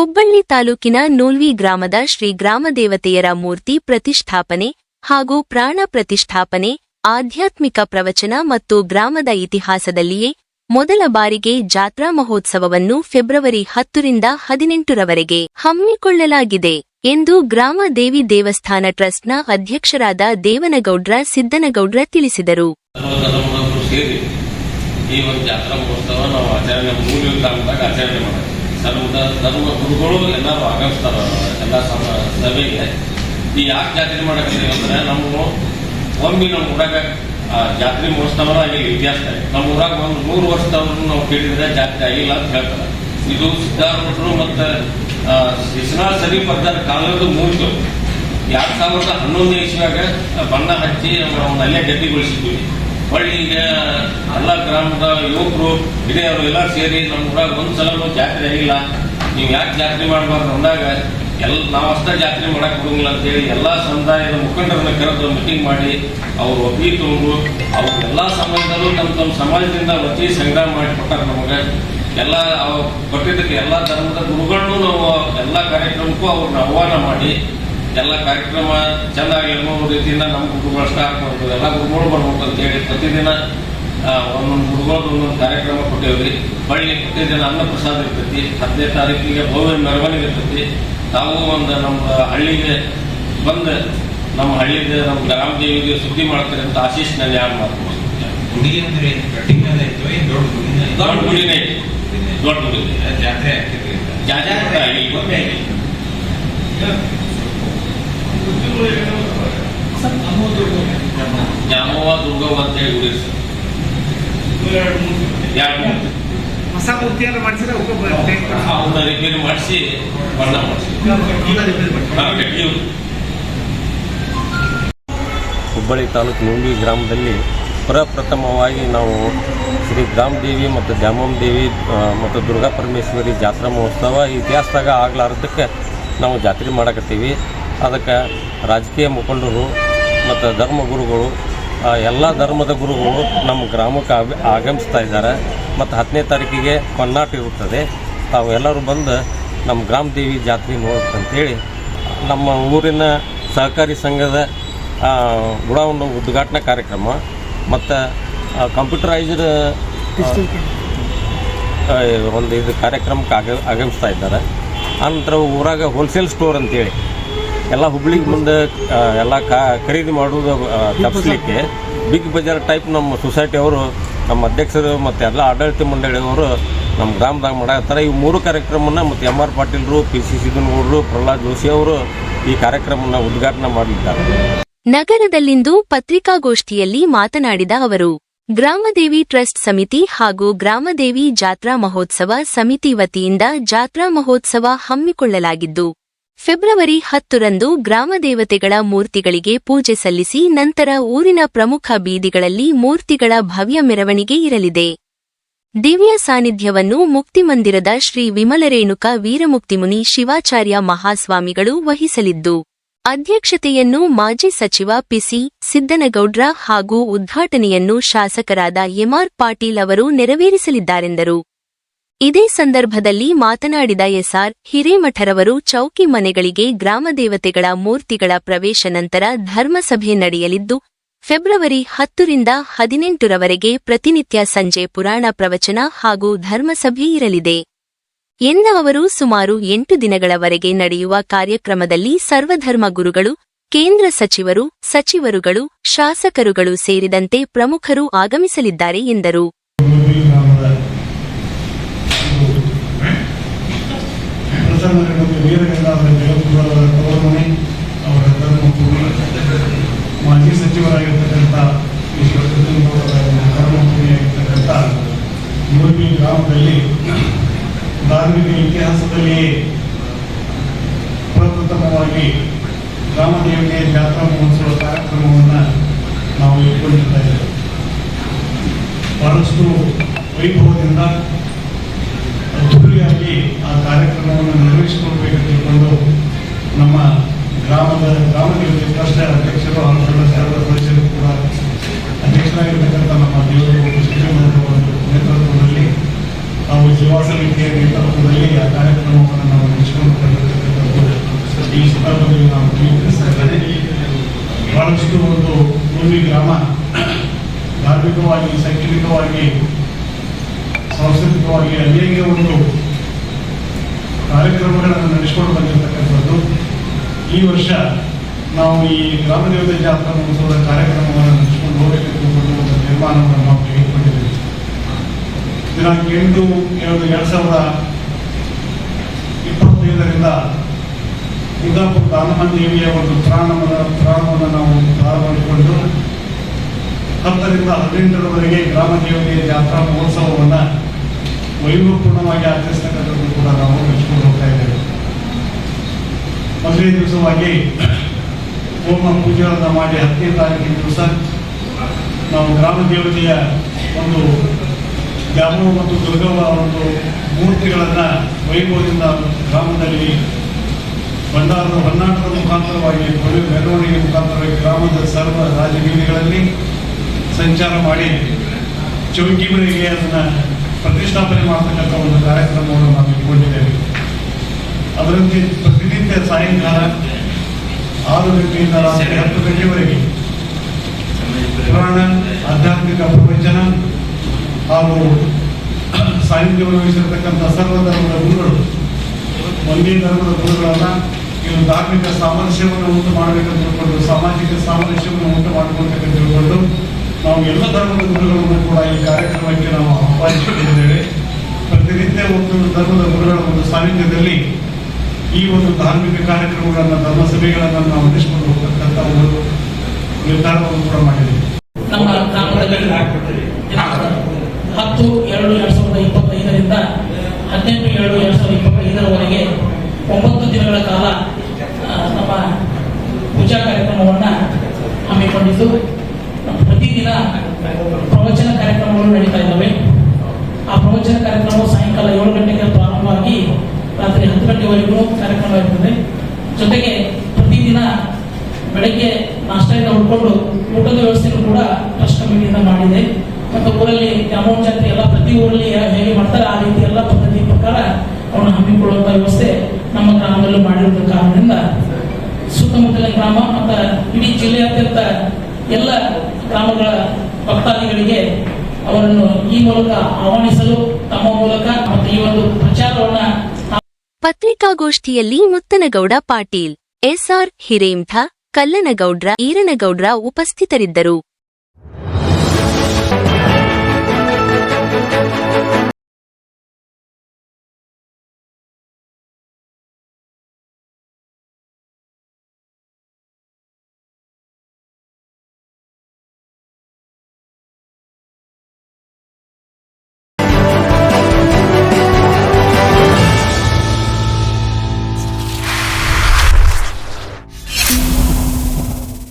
ಹುಬ್ಬಳ್ಳಿ ತಾಲೂಕಿನ ನೂಲ್ವಿ ಗ್ರಾಮದ ಶ್ರೀ ಗ್ರಾಮದೇವತೆಯರ ಮೂರ್ತಿ ಪ್ರತಿಷ್ಠಾಪನೆ ಹಾಗೂ ಪ್ರಾಣ ಪ್ರತಿಷ್ಠಾಪನೆ, ಆಧ್ಯಾತ್ಮಿಕ ಪ್ರವಚನ ಮತ್ತು ಗ್ರಾಮದ ಇತಿಹಾಸದಲ್ಲಿಯೇ ಮೊದಲ ಬಾರಿಗೆ ಜಾತ್ರಾ ಮಹೋತ್ಸವವನ್ನು ಫೆಬ್ರವರಿ ಹತ್ತರಿಂದ ಹದಿನೆಂಟರವರೆಗೆ ಹಮ್ಮಿಕೊಳ್ಳಲಾಗಿದೆ ಎಂದು ಗ್ರಾಮ ದೇವಿ ದೇವಸ್ಥಾನ ಟ್ರಸ್ಟ್ನ ಅಧ್ಯಕ್ಷರಾದ ದೇವನಗೌಡ್ರ ಸಿದ್ದನಗೌಡ್ರ ತಿಳಿಸಿದರು. ಈ ಒಂದು ಜಾತ್ರಾ ಮಹೋತ್ಸವ ನಾವು ಆಚರಣೆ ಗ್ರಾಮದಾಗ ಆಚರಣೆ ಮಾಡೋದು. ಧರ್ಮ ಗುರುಗಳು ಎಲ್ಲರೂ ಆಗಮಿಸ್ತಾರ ಎಲ್ಲ ಸಭೆಗೆ. ಈ ಯಾಕೆ ಜಾತ್ರೆ ಮಾಡಕತ್ತೀವಿ ಅಂದ್ರೆ ನಮ್ಮ ಒಮ್ಮೆ ನಮ್ಮ ಊರಾಗ ಜಾತ್ರೆ ಮುಗಿಸ್ತಾವ ಆಗಿಲ್ಲ ಇತಿಹಾಸ ನಮ್ಮ ಊರಾಗ ಒಂದು ನೂರು ವರ್ಷದವ್ರು ನಾವು ಕೇಳಿದ್ರೆ ಜಾತ್ರೆ ಆಗಿಲ್ಲ ಅಂತ ಹೇಳ್ತಾರೆ. ಇದು ಸಿದ್ಧಾರೂಢರು ಮತ್ತು ಶಿಶುನಾಳ ಸರಿ ಬರ್ತಾರ ಕಾಲದ ಮೂರು ಎರಡ್ ಸಾವಿರದ ಹನ್ನೊಂದನೇ ಇಸ್ವಿಯಾಗ ಬಣ್ಣ ಹಚ್ಚಿ ಅವನ್ನ ಅಲ್ಲೇ ಗಟ್ಟಿಗೊಳಿಸಿದ್ವಿ ಹೊಳ್ಳಿ ಎಲ್ಲ ಗ್ರಾಮದ ಯುವಕರು, ಹಿರಿಯರು ಎಲ್ಲ ಸೇರಿ ನಮ್ಮ ಊರಾಗ ಒಂದು ಸಲ ಜಾತ್ರೆ ಆಗಿಲ್ಲ. ನೀವು ಯಾಕೆ ಜಾತ್ರೆ ಮಾಡಬಾರ್ದು ಅಂದಾಗ ಎಲ್ಲ ನಾವು ಅಷ್ಟೇ ಜಾತ್ರೆ ಮಾಡಕ್ ಅಂತ ಅಂತೇಳಿ ಎಲ್ಲ ಸಮುದಾಯದ ಮುಖಂಡರನ್ನ ಕರೆದು ಮೀಟಿಂಗ್ ಮಾಡಿ, ಅವ್ರು ಒಪ್ಪಿಗೆ ತಗೊಂಡು ಅವ್ರ ಎಲ್ಲ ಸಮಾಜದಲ್ಲೂ ನಮ್ಮ ತಮ್ಮ ಸಮಾಜದಿಂದ ವತಿ ಸಂಗ್ರಹ ಮಾಡಿ ಕೊಟ್ಟಾರ ನಮಗೆ. ಎಲ್ಲ ಕೊಟ್ಟಿದ್ದಕ್ಕೆ ಎಲ್ಲ ಧರ್ಮದ ಗುರುಗಳನ್ನು ನಾವು ಎಲ್ಲ ಕಾರ್ಯಕ್ರಮಕ್ಕೂ ಅವ್ರನ್ನ ಆಹ್ವಾನ ಮಾಡಿ ಎಲ್ಲ ಕಾರ್ಯಕ್ರಮ ಚೆನ್ನಾಗಿ ಅನ್ನೋ ರೀತಿಯಿಂದ ನಮ್ಮ ಗುರುಗಳು ಸ್ಟಾರ್ಟ್ ಮಾಡ್ಬೋದು ಎಲ್ಲ ಗುರುಗಳು ಬರ್ಬೇಕು ಅಂತ ಹೇಳಿ ಪ್ರತಿದಿನ ಒಂದೊಂದು ಗುರುಗಳದ್ದು ಒಂದೊಂದು ಕಾರ್ಯಕ್ರಮ ಕೊಟ್ಟೇವ್ರಿ ಬಳ್ಳಿ ಪ್ರತಿದಿನ ಅನ್ನ ಪ್ರಸಾದ ಇರ್ತೈತಿ ಹದಿನೈದು ತಾರೀಕಿಗೆ ಭವ್ಯ ಮೆರವಣಿಗೆ ಇರ್ತೈತಿ. ತಾವು ಒಂದು ನಮ್ಮ ಹಳ್ಳಿಗೆ ಬಂದು ನಮ್ಮ ಹಳ್ಳಿಗೆ ನಮ್ಮ ಗ್ರಾಮ ದೇವಿಗೆ ಸುದ್ದಿ ಮಾಡ್ತಾರೆ ಅಂತ ಆಶೀಶ್ ನಾನು ಯಾರು ಮಾಡ್ತೀವಿ ಗುಡಿ ಅಂದ್ರೆ ದೊಡ್ಡ ಗುಡಿನ ದೊಡ್ಡ ಗುಡಿನೇ. ದೊಡ್ಡ ಗುಡಿ ಜಾತ್ರೆ. ಜಾತ್ರೆ ಆಗಿಲ್ಲ ದುರ್ಗವ್ವ ಅಂತ ಹೇಳಿ. ಹೊಸ ಮೂರ್ತಿಯನ್ನು ಮಾಡಿಸಿದ್ರೆ ಅವನ್ನ ರಿಪೇರಿ ಮಾಡಿಸಿ ಬಣ್ಣ ಮಾಡಿಸಿ. ಹುಬ್ಬಳ್ಳಿ ತಾಲೂಕು ನುಂಬಿ ಗ್ರಾಮದಲ್ಲಿ ಪ್ರಪ್ರಥಮವಾಗಿ ನಾವು ಶ್ರೀ ಗ್ರಾಮ ದೇವಿ ಮತ್ತು ದ್ಯಾಮಮ್ಮ ದೇವಿ ಮತ್ತು ದುರ್ಗಾ ಪರಮೇಶ್ವರಿ ಜಾತ್ರಾ ಮಹೋತ್ಸವ ಇತಿಹಾಸದಾಗ ಆಗ್ಲಾರ್ದಕ್ಕೆ ನಾವು ಜಾತ್ರೆ ಮಾಡಕತ್ತೀವಿ. ಅದಕ್ಕೆ ರಾಜಕೀಯ ಮುಖಂಡರು ಮತ್ತು ಧರ್ಮಗುರುಗಳು ಎಲ್ಲ ಧರ್ಮದ ಗುರುಗಳು ನಮ್ಮ ಗ್ರಾಮಕ್ಕೆ ಆಗ, ಆಗಮಿಸ್ತಾ ಇದ್ದಾರೆ. ಮತ್ತು ಹತ್ತನೇ ತಾರೀಕಿಗೆ ಕೊನ್ನಾಟ ಇರುತ್ತದೆ. ತಾವು ಎಲ್ಲರೂ ಬಂದು ನಮ್ಮ ಗ್ರಾಮ ದೇವಿ ಜಾತ್ರೆ ನೋಡ್ಬೇಕಂತೇಳಿ ನಮ್ಮ ಊರಿನ ಸಹಕಾರಿ ಸಂಘದ ಗುಡಾವನ್ನು ಉದ್ಘಾಟನಾ ಕಾರ್ಯಕ್ರಮ ಮತ್ತು ಕಂಪ್ಯೂಟರೈಸ್ಡ್ ಒಂದು ಇದು ಕಾರ್ಯಕ್ರಮಕ್ಕೆ ಆಗ, ಆಗಮಿಸ್ತಾ ಇದ್ದಾರೆ. ಆನಂತರ ಊರಾಗ ಹೋಲ್ಸೇಲ್ ಸ್ಟೋರ್ ಅಂತೇಳಿ. ಎಲ್ಲ ಹುಬ್ಳಿಗೆ ಮುಂದೆ ಎಲ್ಲ ಖರೀದಿ ಮಾಡೋದು ಆ, ತಪ್ಪಿಸ್ಲಿಕ್ಕೆ ಬಿಗ್ ಬಜಾರ್ ಟೈಪ್ ನಮ್ಮ ಸೊಸೈಟಿ ಅವರು ನಮ್ಮ ಅಧ್ಯಕ್ಷರು ಮತ್ತು ಎಲ್ಲ ಆಡಳಿತ ಮಂಡಳಿಯವರು ನಮ್ಮ ಗ್ರಾಮದಾಗ ಮಾಡಾಕತ್ತಾರೆ. ಈ ಮೂರು ಕಾರ್ಯಕ್ರಮನ ಮತ್ತು ಎಂ ಆರ್ ಪಾಟೀಲ್ರು ಪಿ ಸಿ ಸಿದ್ದನಗೌಡರು ಪ್ರಹ್ಲಾದ್ ಜೋಶಿ ಅವರು ಈ ಕಾರ್ಯಕ್ರಮನ ಉದ್ಘಾಟನೆ ಮಾಡಲಿದ್ದಾರೆ ನಗರದಲ್ಲಿಂದು ಪತ್ರಿಕಾಗೋಷ್ಠಿಯಲ್ಲಿ ಮಾತನಾಡಿದ ಅವರು ಗ್ರಾಮದೇವಿ ಟ್ರಸ್ಟ್ ಸಮಿತಿ ಹಾಗೂ ಗ್ರಾಮದೇವಿ ಜಾತ್ರಾ ಮಹೋತ್ಸವ ಸಮಿತಿ ವತಿಯಿಂದ ಜಾತ್ರಾ ಮಹೋತ್ಸವ ಹಮ್ಮಿಕೊಳ್ಳಲಾಗಿದ್ದು ಫೆಬ್ರವರಿ ಹತ್ತರಂದು ಗ್ರಾಮದೇವತೆಗಳ ಮೂರ್ತಿಗಳಿಗೆ ಪೂಜೆ ಸಲ್ಲಿಸಿ ನಂತರ ಊರಿನ ಪ್ರಮುಖ ಬೀದಿಗಳಲ್ಲಿ ಮೂರ್ತಿಗಳ ಭವ್ಯ ಮೆರವಣಿಗೆ ಇರಲಿದೆ. ದಿವ್ಯ ಸಾನ್ನಿಧ್ಯವನ್ನು ಮುಕ್ತಿಮಂದಿರದ ಶ್ರೀ ವಿಮಲರೇಣುಕ ವೀರಮುಕ್ತಿಮುನಿ ಶಿವಾಚಾರ್ಯ ಮಹಾಸ್ವಾಮಿಗಳು ವಹಿಸಲಿದ್ದು, ಅಧ್ಯಕ್ಷತೆಯನ್ನು ಮಾಜಿ ಸಚಿವ ಪಿಸಿ ಸಿದ್ದನಗೌಡ್ರ ಹಾಗೂ ಉದ್ಘಾಟನೆಯನ್ನು ಶಾಸಕರಾದ ಎಂಆರ್ ಪಾಟೀಲ್ ಅವರು ನೆರವೇರಿಸಲಿದ್ದಾರೆಂದರು. ಇದೇ ಸಂದರ್ಭದಲ್ಲಿ ಮಾತನಾಡಿದ ಎಸ್ಆರ್ ಹಿರೇಮಠರವರು ಚೌಕಿ ಮನೆಗಳಿಗೆ ಗ್ರಾಮದೇವತೆಗಳ ಮೂರ್ತಿಗಳ ಪ್ರವೇಶ ನಂತರ ಧರ್ಮಸಭೆ ನಡೆಯಲಿದ್ದು, ಫೆಬ್ರವರಿ ಹತ್ತರಿಂದ ಹದಿನೆಂಟರವರೆಗೆ ಪ್ರತಿನಿತ್ಯ ಸಂಜೆ ಪುರಾಣ ಪ್ರವಚನ ಹಾಗೂ ಧರ್ಮಸಭೆ ಇರಲಿದೆ. ಎಂದ ಅವರು ಸುಮಾರು ಎಂಟು ದಿನಗಳವರೆಗೆ ನಡೆಯುವ ಕಾರ್ಯಕ್ರಮದಲ್ಲಿ ಸರ್ವಧರ್ಮ ಗುರುಗಳು, ಕೇಂದ್ರ ಸಚಿವರು, ಸಚಿವರುಗಳು, ಶಾಸಕರುಗಳು ಸೇರಿದಂತೆ ಪ್ರಮುಖರು ಆಗಮಿಸಲಿದ್ದಾರೆ ಎಂದರು ಮುರುಗಿ ಗ್ರಾಮದ ಪ್ರಥಮ ಅವರ ವೀರಗಂಗಾಧರ ಅವರ ತವರುಮನೆ ಅವರ ಧರ್ಮಭೂಮಿ ಮಾಜಿ ಸಚಿವರಾಗಿರ್ತಕ್ಕಂಥ ಈಶ್ವರ ಕರ್ಮಭೂಮಿಯಾಗಿರ್ತಕ್ಕಂಥ ಮುರುಗಿ ಗ್ರಾಮದಲ್ಲಿ ಧಾರ್ಮಿಕ ಇತಿಹಾಸದಲ್ಲಿಯೇ ಪ್ರಪ್ರಥಮವಾಗಿ ಗ್ರಾಮ ದೇವತೆಯ ಜಾತ್ರಾ ಮಹೋತ್ಸವ ಕಾರ್ಯಕ್ರಮವನ್ನು ನಾವು ಇಟ್ಕೊಂಡಿರ್ತಾ ಇದ್ದೇವೆ. ಬಹಳಷ್ಟು ವೈಭವದಿಂದ ಅದ್ದೂರಿಯಾಗಿ ಆ ಕಾರ್ಯಕ್ರಮವನ್ನು ನಿರ್ವಹಿಸಿಕೊಳ್ಬೇಕಂತ ತಿಳ್ಕೊಂಡು ನಮ್ಮ ಗ್ರಾಮದ ಗ್ರಾಮ ಟ್ರಸ್ಟ್ ಅಧ್ಯಕ್ಷರು ಹಾಗೂ ಸದಸ್ಯರ ಸದಸ್ಯರು ಕೂಡ ಅಧ್ಯಕ್ಷರಾಗಿರ್ತಕ್ಕಂಥ ನಮ್ಮ ದೇವರು ಒಂದು ನೇತೃತ್ವದಲ್ಲಿ ನಾವು ಸೇವಾ ನೇತೃತ್ವದಲ್ಲಿ ಆ ಕಾರ್ಯಕ್ರಮವನ್ನು ನಾವು ನಡೆಸಿಕೊಂಡು ಬಂದಿರತಕ್ಕಂಥದ್ದು ಈ ಸಂದರ್ಭದಲ್ಲಿ ನಾವು ಬಹಳಷ್ಟು ಒಂದು ಪೂರ್ವಿ ಗ್ರಾಮ ಧಾರ್ಮಿಕವಾಗಿ ಶೈಕ್ಷಣಿಕವಾಗಿ ಸಾಂಸ್ಕೃತಿಕವಾಗಿ ಅನೇಕ ಒಂದು ಕಾರ್ಯಕ್ರಮಗಳನ್ನು ನಡೆಸಿಕೊಂಡು ಬಂದಿರತಕ್ಕಂಥದ್ದು. ಈ ವರ್ಷ ನಾವು ಈ ಗ್ರಾಮ ದೇವತೆ ಜಾತ್ರಾ ಮಹೋತ್ಸವದ ಕಾರ್ಯಕ್ರಮವನ್ನು ನಡೆಸಿಕೊಂಡು ಹೋಗಬೇಕು ಒಂದು ತೀರ್ಮಾನವನ್ನು ನಾವು ತೆಗೆದುಕೊಂಡಿದ್ದೇವೆ. ದಿನಾಂಕ ಎಂಟು, ಎರಡು ಎರಡು ಸಾವಿರದ ಇಪ್ಪತ್ತೈದರಿಂದ ಕುಂದಾಪುರ ರಾಮಹನ್ ದೇವಿಯ ಒಂದು ಪ್ರಾಣವನ್ನು ಪ್ರಾಣವನ್ನು ನಾವು ಪ್ರಾರಂಭ ಹತ್ತರಿಂದ ಹದಿನೆಂಟರವರೆಗೆ ಗ್ರಾಮ ದೇವತೆಯ ಜಾತ್ರಾ ಮಹೋತ್ಸವವನ್ನು ವೈಭವಪೂರ್ಣವಾಗಿ ಆಚರಿಸ್ತಕ್ಕಂಥದ್ದು ಕೂಡ ನಾವು ಮೆಚ್ಚಿಕೊಂಡು ಹೋಗ್ತಾ ಇದ್ದೇವೆ. ಮೊದಲನೇ ದಿವಸವಾಗಿ ಹೋಮ ಪೂಜೆಗಳನ್ನು ಮಾಡಿ ಹತ್ತನೇ ತಾರೀಕಿನ ದಿವಸ ನಾವು ಗ್ರಾಮ ದೇವತೆಯ ಒಂದು ದ್ಯಾಮೋ ಮತ್ತು ದುರ್ಗವ ಒಂದು ಮೂರ್ತಿಗಳನ್ನು ವೈಭವದಿಂದ ಗ್ರಾಮದಲ್ಲಿ ಬಂಡಾರದ ಹೊನ್ನಾಟದ ಮುಖಾಂತರವಾಗಿ ಮದುವೆ ಮೆರವಣಿಗೆ ಮುಖಾಂತರವಾಗಿ ಗ್ರಾಮದ ಸರ್ವ ರಾಜಬೀದಿಗಳಲ್ಲಿ ಸಂಚಾರ ಮಾಡಿ ಚೌಕಿಗಳಿಗೆ ಅದನ್ನು ಪ್ರತಿಷ್ಠಾಪನೆ ಮಾಡ್ತಕ್ಕಂಥ ಒಂದು ಕಾರ್ಯಕ್ರಮವನ್ನು ನಾವು ಇಟ್ಕೊಂಡಿದ್ದೇವೆ. ಅದರಂತೆ ಪ್ರತಿನಿತ್ಯ ಸಾಯಂಕಾಲ ಆರು ಗಂಟೆಯಿಂದ ರಾತ್ರಿ ಹತ್ತು ಗಂಟೆವರೆಗೆ ಪುರಾಣ, ಆಧ್ಯಾತ್ಮಿಕ ಪ್ರವಚನ ಹಾಗೂ ಸಾಹಿತ್ಯವನ್ನು ವಹಿಸಿರ್ತಕ್ಕಂಥ ಸರ್ವ ಧರ್ಮದ ಗುರುಗಳು, ಒಂದೇ ಧರ್ಮದ ಗುರುಗಳನ್ನ ಒಂದು ಧಾರ್ಮಿಕ ಸಾಮರಸ್ಯವನ್ನು ಉಂಟು ಮಾಡಬೇಕಂತ ತಿಳ್ಕೊಂಡು, ಸಾಮಾಜಿಕ ಸಾಮರಸ್ಯವನ್ನು ಉಂಟು ಮಾಡಬೇಕಂತ ತಿಳ್ಕೊಂಡು ನಾವು ಎಲ್ಲ ಧರ್ಮದ ಗುರುಗಳನ್ನು ಕೂಡ ಈ ಕಾರ್ಯಕ್ರಮಕ್ಕೆ ನಾವು ಆಹ್ವಾನಿಸಿಕೊಂಡಿದ್ದೇವೆ ಪ್ರತಿನಿತ್ಯ ಒಂದು ಧರ್ಮದ ಗುರುಗಳ ಒಂದು ಸಾನ್ನಿಧ್ಯದಲ್ಲಿ ಈ ಒಂದು ಧಾರ್ಮಿಕ ಕಾರ್ಯಕ್ರಮಗಳನ್ನು, ಧರ್ಮ ಸಭೆಗಳನ್ನು ನಾವು ನಡೆಸಿಕೊಂಡು ಹೋಗ್ತಕ್ಕಂಥ ಒಂದು ನಿರ್ಧಾರವನ್ನು ಕೂಡ ಮಾಡಿದೆ ನಮ್ಮ ದಿನಾಂಕ ಹತ್ತು ಎರಡು ಎರಡ್ ಸಾವಿರದ ಇಪ್ಪತ್ತೈದರಿಂದ ಹದಿನೆಂಟು ಎರಡು ಎರಡ್ ಸಾವಿರದ ಇಪ್ಪತ್ತೈದರವರೆಗೆ ಒಂಬತ್ತು ದಿನಗಳ ಕಾಲ ನಮ್ಮ ಪೂಜಾ ಕಾರ್ಯಕ್ರಮವನ್ನ ಹಮ್ಮಿಕೊಂಡಿದ್ದು. ಪ್ರತಿದಿನ ಪ್ರವಚನ ಕಾರ್ಯಕ್ರಮಗಳು ನಡೀತಾ ಇದ್ದಾವೆ. ಆ ಪ್ರವಚನ ಕಾರ್ಯಕ್ರಮವು ಸಾಯಂಕಾಲ ಏಳು ಗಂಟೆಗೆ ಪ್ರಾರಂಭವಾಗಿ ರಾತ್ರಿ ಹತ್ತು ಗಂಟೆವರೆಗೂ ಕಾರ್ಯಕ್ರಮ ಇರ್ತದೆ. ಜೊತೆಗೆ ಪ್ರತಿದಿನ ಬೆಳಗ್ಗೆ ನಾಷ್ಟದಿಂದ ಉಳ್ಕೊಂಡು ಊಟದ ವ್ಯವಸ್ಥೆಯನ್ನು ಕೂಡ ಟ್ರಸ್ಟ್ ಕಮಿಟಿಯಿಂದ ಮಾಡಿದೆ. ಮತ್ತು ಊರಲ್ಲಿ ಅಮೌಂಟ್ ಜಾತ್ರೆ ಎಲ್ಲ ಪ್ರತಿ ಊರಲ್ಲಿ ಹೇಗೆ ಮಾಡ್ತಾರೆ ಆ ರೀತಿ ಎಲ್ಲ ಪದ್ಧತಿ ಪ್ರಕಾರ ಅವನ್ನ ಹಮ್ಮಿಕೊಳ್ಳುವಂಥ ವ್ಯವಸ್ಥೆ ನಮ್ಮ ಗ್ರಾಮದಲ್ಲೂ ಮಾಡಿರುವ ಕಾರಣದಿಂದ ಸುತ್ತಮುತ್ತಲಿನ ಗ್ರಾಮ ಮತ್ತು ಇಡೀ ಜಿಲ್ಲೆಯಾದ್ಯಂತ ಎಲ್ಲ ಗ್ರಾಮಗಳ ಭಕ್ತಾದಿಗಳಿಗೆ ಅವರನ್ನು ಈ ಮೂಲಕ ಆಹ್ವಾನಿಸಲು ತಮ್ಮ ಮೂಲಕ ಮತ್ತು ಈ ಒಂದು ಪ್ರಚಾರವನ್ನ ಪತ್ರಿಕಾಗೋಷ್ಠಿಯಲ್ಲಿ ಮುತ್ತನಗೌಡ ಪಾಟೀಲ್, ಎಸ್ಆರ್ ಹಿರೇಂಠ ಕಲ್ಲನಗೌಡ್ರ, ಈರನಗೌಡ್ರ ಉಪಸ್ಥಿತರಿದ್ದರು.